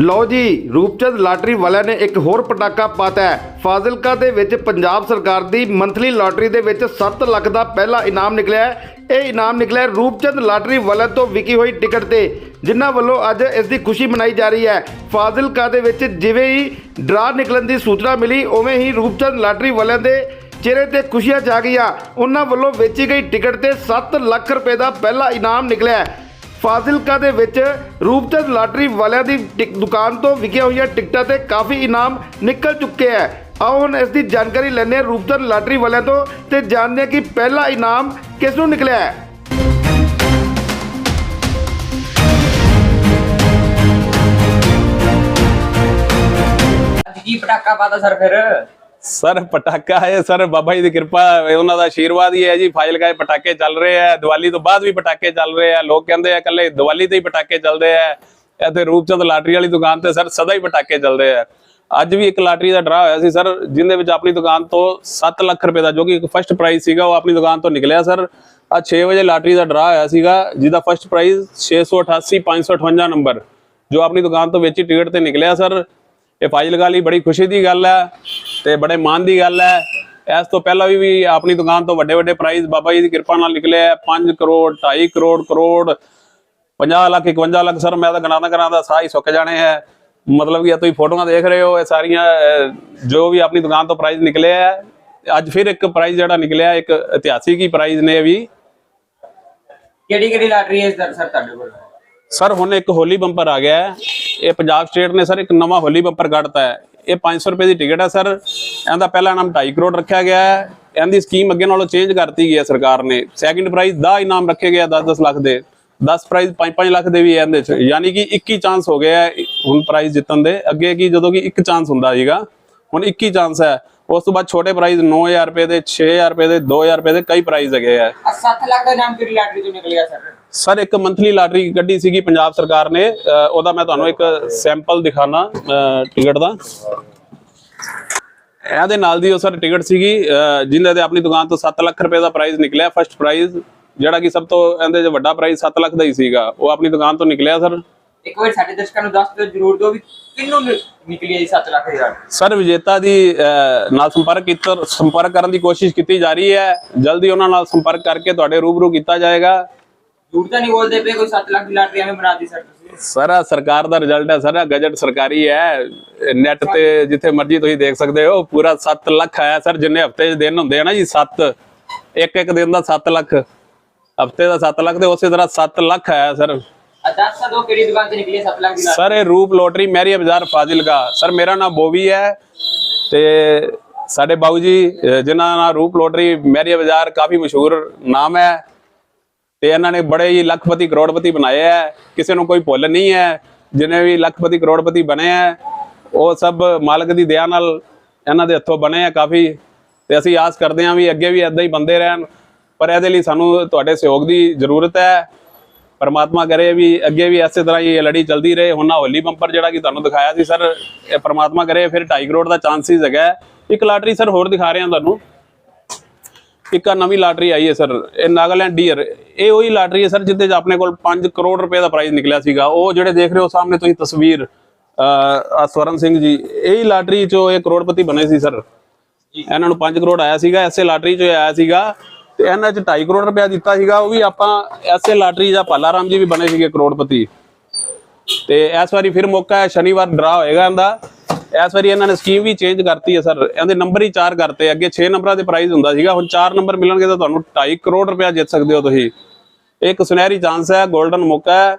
ਲਓ ਜੀ, ਰੂਪਚੰਦ ਲਾਟਰੀ ਵਾਲਿਆਂ ਨੇ ਇੱਕ ਹੋਰ ਪਟਾਕਾ ਪਾਤਾ ਹੈ। ਫਾਜ਼ਿਲਕਾ ਦੇ ਵਿੱਚ ਪੰਜਾਬ ਸਰਕਾਰ ਦੀ ਮੰਥਲੀ ਲਾਟਰੀ ਦੇ ਵਿੱਚ 7 ਲੱਖ ਦਾ ਪਹਿਲਾ ਇਨਾਮ ਨਿਕਲਿਆ ਹੈ। ਇਹ ਇਨਾਮ ਨਿਕਲਿਆ ਰੂਪਚੰਦ ਲਾਟਰੀ ਵਾਲਿਆਂ ਤੋਂ ਵਿਕੀ ਹੋਈ ਟਿਕਟ ਤੇ, ਜਿਨ੍ਹਾਂ ਵੱਲੋਂ ਅੱਜ ਇਸ ਦੀ ਖੁਸ਼ੀ ਮਨਾਈ ਜਾ ਰਹੀ ਹੈ। ਫਾਜ਼ਿਲਕਾ ਦੇ ਵਿੱਚ ਜਿਵੇਂ ਹੀ ਡਰਾ ਨਿਕਲਣ ਦੀ ਸੂਚਨਾ ਮਿਲੀ, ਉਵੇਂ ਹੀ ਰੂਪਚੰਦ ਲਾਟਰੀ ਵਾਲਿਆਂ ਦੇ ਚਿਹਰੇ ਤੇ ਖੁਸ਼ੀਆਂ ਛਾ ਗਈਆਂ। ਉਹਨਾਂ ਵੱਲੋਂ ਵੇਚੀ ਗਈ ਟਿਕਟ ਤੇ 7 ਲੱਖ ਰੁਪਏ ਦਾ ਪਹਿਲਾ ਇਨਾਮ ਨਿਕਲਿਆ ਫਾਜ਼ਿਲਕਾ ਦੇ ਵਿੱਚ ਰੂਪਚੰਦ ਲਾਟਰੀ ਵਾਲਿਆਂ ਦੀ ਦੁਕਾਨ ਤੋਂ ਵਿਕੀਆਂ ਹੋਈਆਂ ਟਿਕਟਾਂ ਤੇ ਕਾਫੀ ਇਨਾਮ ਨਿਕਲ ਚੁੱਕੇ ਹੈ। ਆਓ ਹੁਣ ਇਸ ਦੀ ਜਾਣਕਾਰੀ ਲੈਂਦੇ ਹਾਂ ਰੂਪਚੰਦ ਲਾਟਰੀ ਵਾਲਿਆਂ ਤੋਂ ਤੇ ਜਾਣਦੇ ਹਾਂ ਕਿ ਪਹਿਲਾ ਇਨਾਮ ਕਿਸ ਨੂੰ ਨਿਕਲਿਆ ਹੈ। ਕੀ ਪਟਾਕਾ ਪਾਤਾ ਸਰ ਫਿਰ? ਸਰ, ਪਟਾਕਾ ਹੈ ਸਰ, ਬਾਬਾ ਜੀ ਦੀ ਕਿਰਪਾ, ਉਹਨਾਂ ਦਾ ਆਸ਼ੀਰਵਾਦ ਹੀ ਹੈ ਜੀ। ਫਾਜ਼ਿਲਕਾ 'ਚ ਪਟਾਕੇ ਚੱਲ ਰਹੇ ਆ। ਦੀਵਾਲੀ ਤੋਂ ਬਾਅਦ ਵੀ ਪਟਾਕੇ ਚੱਲ ਰਹੇ ਆ। ਲੋਕ ਕਹਿੰਦੇ ਆ ਕੱਲੇ ਦੀਵਾਲੀ ਤੇ ਹੀ ਪਟਾਕੇ ਚੱਲਦੇ ਆ। ਇੱਥੇ ਰੂਪਚੰਦ ਲਾਟਰੀ ਵਾਲੀ ਦੁਕਾਨ ਤੇ ਸਰ, ਸਦਾ ਹੀ ਪਟਾਕੇ ਚੱਲਦੇ ਆ। ਅੱਜ ਵੀ ਇੱਕ ਲਾਟਰੀ ਦਾ ਡਰਾ ਹੋਇਆ ਸੀ ਸਰ, ਜਿੰਦੇ ਵਿੱਚ ਆਪਣੀ ਦੁਕਾਨ ਤੋਂ 7 ਲੱਖ ਰੁਪਏ ਦਾ, ਜੋ ਕਿ ਇੱਕ ਫਸਟ ਪ੍ਰਾਈਜ਼ ਸੀਗਾ, ਉਹ ਆਪਣੀ ਦੁਕਾਨ ਤੋਂ ਨਿਕਲਿਆ ਸਰ। ਆ 6 ਵਜੇ ਲਾਟਰੀ ਦਾ ਡਰਾ ਹੋਇਆ ਸੀਗਾ, ਜਿਹਦਾ ਫਸਟ ਪ੍ਰਾਈਜ਼ 688 558 ਨੰਬਰ, ਜੋ ਆਪਣੀ ਦੁਕਾਨ ਤੋਂ ਵੇਚੀ ਟਿਕਟ ਤੇ ਨਿਕਲਿਆ ਸਰ। ਇਹ ਫਾਜ਼ਿਲਕਾ ਲਈ ਬੜੀ ਖੁਸ਼ੀ ਦੀ ਗੱਲ ਹੈ ਤੇ ਬੜੇ ਮਾਣ ਦੀ ਗੱਲ ਹੈ। ਇਸ ਤੋਂ ਪਹਿਲਾਂ ਵੀ ਵੀ ਆਪਣੀ ਦੁਕਾਨ ਤੋਂ ਵੱਡੇ ਵੱਡੇ ਪ੍ਰਾਈਜ਼ ਬਾਬਾ ਜੀ ਦੀ ਕਿਰਪਾ ਨਾਲ ਨਿਕਲੇ ਆ। 5 ਕਰੋੜ 2.5 ਕਰੋੜ ਕਰੋੜ 50 ਲੱਖ 51 ਲੱਖ ਸਰ ਮੈਂ ਤਾਂ ਗਣਾਦਾ ਗਣਾਦਾ ਸਾਹ ਹੀ ਸੁੱਕ ਜਾਣੇ ਹੈ ਮਤਲਬ ਕਿ ਤੁਸੀਂ ਫੋਟੋਆਂ ਦੇਖ ਰਹੇ ਹੋ ਇਹ ਸਾਰੀਆਂ ਜੋ ਵੀ ਆਪਣੀ ਦੁਕਾਨ ਤੋਂ ਪ੍ਰਾਈਜ਼ ਨਿਕਲੇ ਆ। ਅੱਜ ਫਿਰ ਇੱਕ ਪ੍ਰਾਈਜ਼ ਜਿਹੜਾ ਨਿਕਲਿਆ ਇੱਕ ਇਤਿਹਾਸਿਕ ਹੀ ਪ੍ਰਾਈਜ਼ ਨੇ ਵੀ। ਕਿਹੜੀ ਕਿਹੜੀ ਲਾਟਰੀ ਹੈ ਸਰ ਸਰ ਤੁਹਾਡੇ ਕੋਲ? ਸਰ ਹੁਣ ਇੱਕ ਹੋਲੀ ਬੰਪਰ ਆ ਗਿਆ ਹੈ। ਇਹ ਪੰਜਾਬ ਸਟੇਟ ਨੇ ਸਰ ਇੱਕ ਨਵਾਂ ਹੋਲੀ ਬੰਪਰ ਕੱਢਤਾ ਹੈ। ਇਹ 500 ਰੁਪਏ ਦੀ ਟਿਕਟ ਹੈ ਸਰ। ਇਹਦਾ ਪਹਿਲਾ ਨਾਮ 2.5 ਕਰੋੜ ਰੱਖਿਆ ਗਿਆ ਹੈ। ਇਹਦੀ ਸਕੀਮ ਅੱਗੇ ਨਾਲੋਂ ਚੇਂਜ ਕਰਤੀ ਗਈ ਹੈ ਸਰਕਾਰ ਨੇ। ਸੈਕਿੰਡ ਪ੍ਰਾਈਜ਼ ਦਾ ਇਨਾਮ ਰੱਖੇ ਗਿਆ 10-10 ਲੱਖ ਦੇ। 10 ਪ੍ਰਾਈਜ਼ 5-5 ਲੱਖ ਦੇ ਵੀ ਹੈ ਇਹਦੇ ਚ। ਯਾਨੀ ਕਿ 21 ਚਾਂਸ ਹੋ ਗਿਆ ਹੁਣ ਪ੍ਰਾਈਜ਼ ਜਿੱਤਣ ਦੇ। ਅੱਗੇ ਕੀ ਜਦੋਂ ਕਿ ਇੱਕ ਚਾਂਸ ਹੁੰਦਾ ਸੀਗਾ। ਹੁਣ 21 ਚਾਂਸ ਹੈ। ਉਸ ਤੋਂ ਬਾਅਦ ਛੋਟੇ ਪ੍ਰਾਈਜ਼ 9000 ਰੁਪਏ ਦੇ 6000 ਰੁਪਏ ਦੇ 2000 ਰੁਪਏ ਦੇ ਕਈ ਪ੍ਰਾਈਜ਼ ਹੈਗੇ ਆ। 7 ਲੱਖ ਦਾ ਨਾਮ ਕਿਹੜੀ ਲਾਟਰੀ ਤੋਂ ਨਿਕਲਿਆ ਸਰ? ਸਰ ਇੱਕ ਮੰਥਲੀ ਲਾਟਰੀ ਕੱਢੀ ਸੀਗੀ ਪੰਜਾਬ ਸਰਕਾਰ ਨੇ ਉਹਦਾ ਮੈਂ ਤੁਹਾਨੂੰ ਇੱਕ ਸੈਂਪਲ ਦਿਖਾਣਾ ਟਿਕਟ ਦਾ। ਇਹਦੇ ਨਾਲ ਦੀ ਉਹ ਸਰ ਟਿਕਟ ਸੀਗੀ ਜਿਹਦੇ ਤੇ ਆਪਣੀ ਦੁਕਾਨ ਤੋਂ 7 ਲੱਖ ਰੁਪਏ ਦਾ ਪ੍ਰਾਈਜ਼ ਨਿਕਲਿਆ ਫਸਟ ਪ੍ਰਾਈਜ਼ ਜਿਹੜਾ ਕਿ ਸਭ ਤੋਂ ਇਹਦੇ 'ਚ ਵੱਡਾ ਪ੍ਰਾਈਜ਼ 7 ਲੱਖ ਦਾ ਹੀ ਸੀਗਾ। ਉਹ ਆਪਣੀ ਦੁਕਾਨ ਤੋਂ ਨਿਕਲਿਆ ਸਰ। ਇੱਕ ਵਾਰ ਸਾਡੇ ਦਰਸ਼ਕਾਂ ਨੂੰ ਦੱਸ ਦਿਓ ਜਰੂਰ ਦਿਓ ਵੀ ਕਿੰਨੂੰ ਨਿਕਲੀ ਹੈ ਜੀ 7 ਲੱਖ ਦੀ ਸਰ ਵਿਜੇਤਾ ਦੀ ਨਾਲ ਸੰਪਰਕ ਕੀਤਾ ਸੰਪਰਕ ਕਰਨ ਦੀ ਕੋਸ਼ਿਸ਼ ਕੀਤੀ ਜਾ ਰਹੀ ਹੈ। ਜਲਦੀ ਉਹਨਾਂ ਨਾਲ ਸੰਪਰਕ ਕਰਕੇ ਤੁਹਾਡੇ ਰੂਬਰੂ ਕੀਤਾ ਜਾਏਗਾ। ਝੂਠ ਤਾਂ ਨਹੀਂ ਬੋਲਦੇ ਪਏ ਕੋਈ 7 ਲੱਖ ਦੀ ਲਾਟਰੀ ਐਵੇਂ ਬਣਾਤੀ ਸਰ ਤੁਸੀਂ ਸਰ ਸਰਕਾਰ ਦਾ ਰਿਜ਼ਲਟ ਹੈ ਸਰ ਗਜਟ ਸਰਕਾਰੀ ਹੈ ਨੈਟ ਤੇ ਜਿੱਥੇ ਮਰਜ਼ੀ ਤੁਸੀਂ ਦੇਖ ਸਕਦੇ ਹੋ ਪੂਰਾ 7 ਲੱਖ ਆਇਆ ਸਰ ਜਿੰਨੇ ਹਫ਼ਤੇ 'ਚ ਦਿਨ ਹੁੰਦੇ ਆ ਨਾ ਜੀ 7 ਇੱਕ ਇੱਕ ਦਿਨ ਦਾ 7 ਲੱਖ ਹਫ਼ਤੇ ਦਾ 7 ਲੱਖ ਤੇ ਉਸੇ ਤਰ੍ਹਾਂ 7 ਲੱਖ ਆਇਆ ਸਰ ਆ ਦੱਸ ਤਾਂ ਦਿਓ ਕਿਹੜੀ ਦੁਕਾਨ ਤੇ ਨਿਕਲੀ ਹੈ 7 ਲੱਖ ਦੀ ਲਾਟਰੀ ਸਰ ਇਹ ਰੂਪ ਲੋਟਰੀ ਮੈਰੀਆ ਬਾਜ਼ਾਰ ਫਾਜ਼ਿਲਕਾ ਸਰ ਮੇਰਾ ਨਾਮ ਬੋਵੀ ਹੈ ਤੇ ਸਾਡੇ ਬਾਊ ਜੀ ਜਿਨ੍ਹਾਂ ਦਾ ਨਾਮ ਰੂਪ ਲੋਟਰੀ ਮੈਰੀਆ ਬਾਜ਼ਾਰ ਕਾਫੀ ਮਸ਼ਹੂਰ ਨਾਮ ਹੈ ਤੇ ਇਹਨਾਂ ਨੇ ਬੜੇ ਹੀ ਲੱਖਪਤੀ ਕਰੋੜਪਤੀ ਬਣਾਏ ਹੈ ਕਿਸੇ ਨੂੰ ਕੋਈ ਭੁੱਲ ਨਹੀਂ ਹੈ ਜਿਨੇ ਵੀ ਲੱਖਪਤੀ ਕਰੋੜਪਤੀ ਬਣੇ ਹੈ ਉਹ ਸਭ ਮਾਲਕ ਦੀ ਦਇਆ ਨਾਲ ਇਹਨਾਂ ਦੇ ਹੱਥੋਂ ਬਣੇ ਆ ਕਾਫੀ। ਤੇ ਅਸੀਂ ਆਸ ਕਰਦੇ ਹਾਂ ਵੀ ਅੱਗੇ ਵੀ ਇਦਾਂ ਹੀ ਬੰਦੇ ਰਹਿਣ। ਪਰ ਇਹਦੇ ਲਈ ਸਾਨੂੰ ਤੁਹਾਡੇ ਸਹਿਯੋਗ ਦੀ ਜ਼ਰੂਰਤ ਹੈ ਪਰਮਾਤਮਾ ਕਰੇ ਵੀ ਅੱਗੇ ਵੀ ਇਸੇ ਤਰ੍ਹਾਂ ਹੀ ਇਹ ਲੜੀ ਚੱਲਦੀ ਰਹੇ। ਹੁਣ ਨਾ ਹੋਲੀ ਬੰਪਰ ਜਿਹੜਾ ਕਿ ਤੁਹਾਨੂੰ ਦਿਖਾਇਆ ਸੀ, ਸਰ, ਇਹ ਪਰਮਾਤਮਾ ਕਰੇ, ਫਿਰ 2.5 ਕਰੋੜ ਦਾ ਚਾਂਸਿਸ ਹੈਗਾ। ਇੱਕ ਲਾਟਰੀ ਸਰ, ਹੋਰ ਦਿਖਾ ਰਹੇ ਹਾਂ ਤੁਹਾਨੂੰ। ਇੱਕ ਨਵੀਂ ਲਾਟਰੀ ਆਈ ਹੈ ਸਰ ਇਹ ਨਾਗਾਲੈਂਡ ਡੀਅਰ। ਇਹ ਉਹੀ ਲਾਟਰੀ ਹੈ ਸਰ ਜਿੱਦੇ 'ਚ ਆਪਣੇ ਕੋਲ 5 ਕਰੋੜ ਰੁਪਏ ਦਾ ਪ੍ਰਾਈਜ਼ ਨਿਕਲਿਆ ਸੀਗਾ। ਉਹ ਜਿਹੜੇ ਦੇਖ ਰਹੇ ਹੋ ਸਾਹਮਣੇ ਤੁਸੀਂ ਤਸਵੀਰ ਆਹ ਸਵਰਨ ਸਿੰਘ ਜੀ ਇਹੀ ਲਾਟਰੀ 'ਚੋਂ ਇਹ ਕਰੋੜਪਤੀ ਬਣੇ ਸੀ ਸਰ। ਇਹਨਾਂ ਨੂੰ 5 ਕਰੋੜ ਆਇਆ ਸੀਗਾ ਐਸੇ ਲਾਟਰੀ 'ਚ ਆਇਆ ਸੀਗਾ। ਤੇ ਇਹਨਾਂ 'ਚ 2.5 ਕਰੋੜ ਰੁਪਇਆ ਦਿੱਤਾ ਸੀਗਾ ਉਹ ਵੀ ਆਪਾਂ ਐਸੇ ਲਾਟਰੀ ਜਾਂ ਭਾਲਾ ਰਾਮ ਜੀ ਵੀ ਬਣੇ ਸੀਗੇ ਕਰੋੜਪਤੀ। ਤੇ ਇਸ ਵਾਰੀ ਫਿਰ ਮੌਕਾ ਹੈ ਸ਼ਨੀਵਾਰ ਡਰਾ ਹੋਏਗਾ ਇਹਦਾ। ਇਸ ਵਾਰੀ ਇਹਨਾਂ ਨੇ ਸਕੀਮ ਵੀ ਚੇਂਜ ਕਰਤੀ ਹੈ ਸਰ ਇਹਦੇ ਨੰਬਰ ਹੀ 4 ਕਰਤੇ ਅੱਗੇ 6 ਨੰਬਰਾਂ ਦੇ ਪ੍ਰਾਈਜ਼ ਹੁੰਦਾ ਸੀਗਾ। ਹੁਣ 4 ਨੰਬਰ ਮਿਲਣਗੇ ਤਾਂ ਤੁਹਾਨੂੰ 2.5 ਕਰੋੜ ਰੁਪਇਆ ਜਿੱਤ ਸਕਦੇ ਹੋ ਤੁਸੀਂ। ਇੱਕ ਸੁਨਹਿਰੀ ਚਾਂਸ ਹੈ 골ਡਨ ਮੌਕਾ ਹੈ।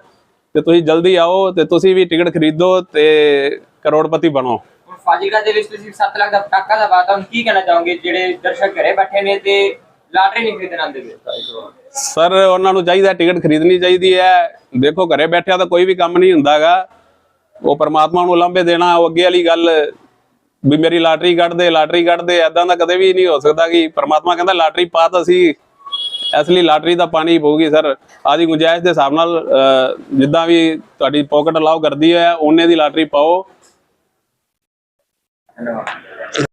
ਤੇ ਤੁਸੀਂ ਜਲਦੀ ਆਓ ਤੇ ਤੁਸੀਂ ਵੀ ਟਿਕਟ ਖਰੀਦੋ ਤੇ ਕਰੋੜਪਤੀ ਬਣੋ। ਫਾਜ਼ਿਲਕਾ ਦੇ ਵਿੱਚ ਤੁਸੀਂ 7 ਲੱਖ ਦਾ ਪਟਾਕਾ ਦਾ ਬਾਤ ਹੁਣ ਕੀ ਕਹਿਣਾ ਚਾਹੋਗੇ? ਜਿਹੜੇ ਦਰਸ਼ਕ ਘਰੇ ਬੈਠੇ ਨੇ ਤੇ ਲਾਟਰੀ ਨਹੀਂ ਖਰੀਦਣ ਆਉਂਦੇ ਸਰ ਉਹਨਾਂ ਨੂੰ ਚਾਹੀਦਾ ਟਿਕਟ ਖਰੀਦਣੀ ਚਾਹੀਦੀ ਹੈ। ਦੇਖੋ ਘਰੇ ਬੈਠਿਆ ਤਾਂ ਕੋਈ ਵੀ ਕੰਮ ਨਹੀਂ ਹੁੰਦਾਗਾ। ਉਹ ਪਰਮਾਤਮਾ ਨੂੰ ਲਾਂਭੇ ਦੇਣਾ, ਉਹ ਅੱਗੇ ਵਾਲੀ ਗੱਲ ਵੀ ਮੇਰੀ ਲਾਟਰੀ ਕੱਢ ਦੇ ਲਾਟਰੀ ਕੱਢ ਦੇ ਐਦਾਂ ਦਾ ਕਦੇ ਵੀ ਨਹੀਂ ਹੋ ਸਕਦਾ ਕਿ ਪਰਮਾਤਮਾ ਕਹਿੰਦਾ ਲਾਟਰੀ ਪਾ ਤਾਂ ਸੀ ਇਸ ਲਈ ਲਾਟਰੀ ਦਾ ਪਾਣੀ ਪਊਗੀ ਸਰ। ਆਦੀ ਗੁੰਜਾਇਸ਼ ਦੇ ਹਿਸਾਬ ਨਾਲ ਜਿੱਦਾਂ ਵੀ ਤੁਹਾਡੀ ਪਾਕਟ ਅਲਾਉ ਕਰਦੀ ਹੈ, ਉਹਨੇ ਦੀ ਲਾਟਰੀ ਪਾਓ। ਧੰਨਵਾਦ